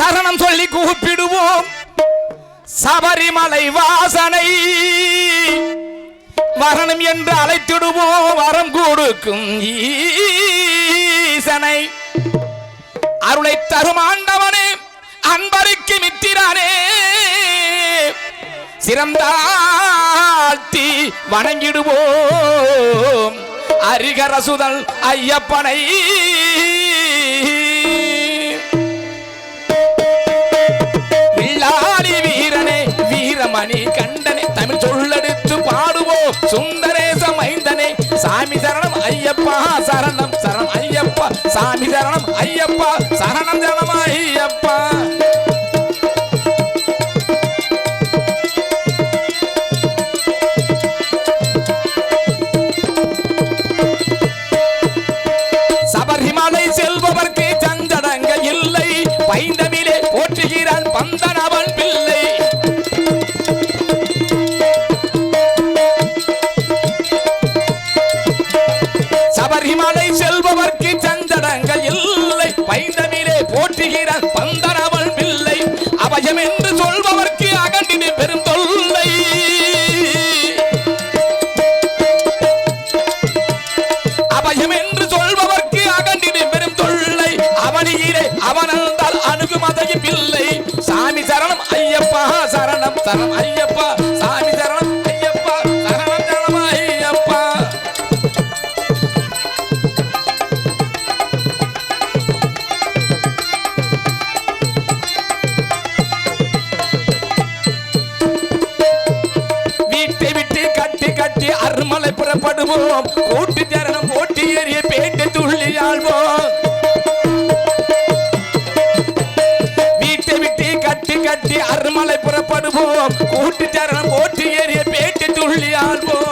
சரணம் சொல்லி கூப்பிடுவோம். சபரிமலை வாசனை. வரணும் என்று அழைத்திடுவோம். வரம் கொடுக்கும் ஈசனை. அருளை தரும் ஆண்டவனே அன்பருக்கு மித்திரானே. சிறந்தாழ்த்தி வணங்கிடுவோம். அரிகரசுதல் ஐயப்பனை. சுந்தரேச மைந்தனே சாமி சரணம் ஐயப்பா சரணம் சரணம் ஐயப்பா சாமி சரணம் ஐயப்பா சரணம் சரணம் சபரிமலை செல்பவர்க்கு சந்தடங்கள் இல்லை. பைந்தமிலே போற்றுகிறான் பந்தனவன் பிள்ளை அபயம் என்று சொல்பவர்க்கு அகண்டினி பெரும் தொல்லை. அபயம் என்று சொல்பவர்க்கு அகண்டினி பெரும் தொல்லை. அவனியிலே அவனந்தால் அணுகுமதையும் இல்லை. சாமி சரணம் ஐயப்பா சரணம் சரணம் அருமலை புறப்படுவோம் கூட்டு தரணம் போட்டி ஏறிய பேட்டு துள்ளி ஆழ்வோம் வீட்டை விட்டு கட்டி கட்டி அருமலை புறப்படுவோம் கூட்டு தரணம் போட்டி ஏறிய பேட்டு துள்ளி ஆழ்வோம்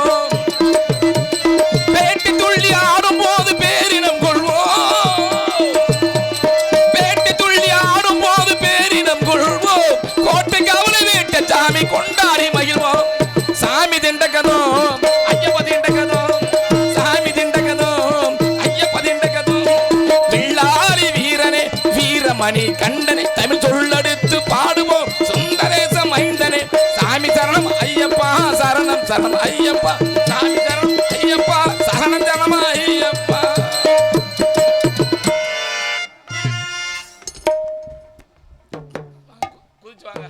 மணி கண்டனை தமிழ் சொல்லெடுத்து பாடுவோம். சுந்தரேச மைந்தனே சாமி சரணம் ஐயப்பா சரணம் சரணம் ஐயப்பா. சாமி சரணம் ஐயப்பா சரணம் சரணமா ஐயப்பா. குதிச்சு வாங்க.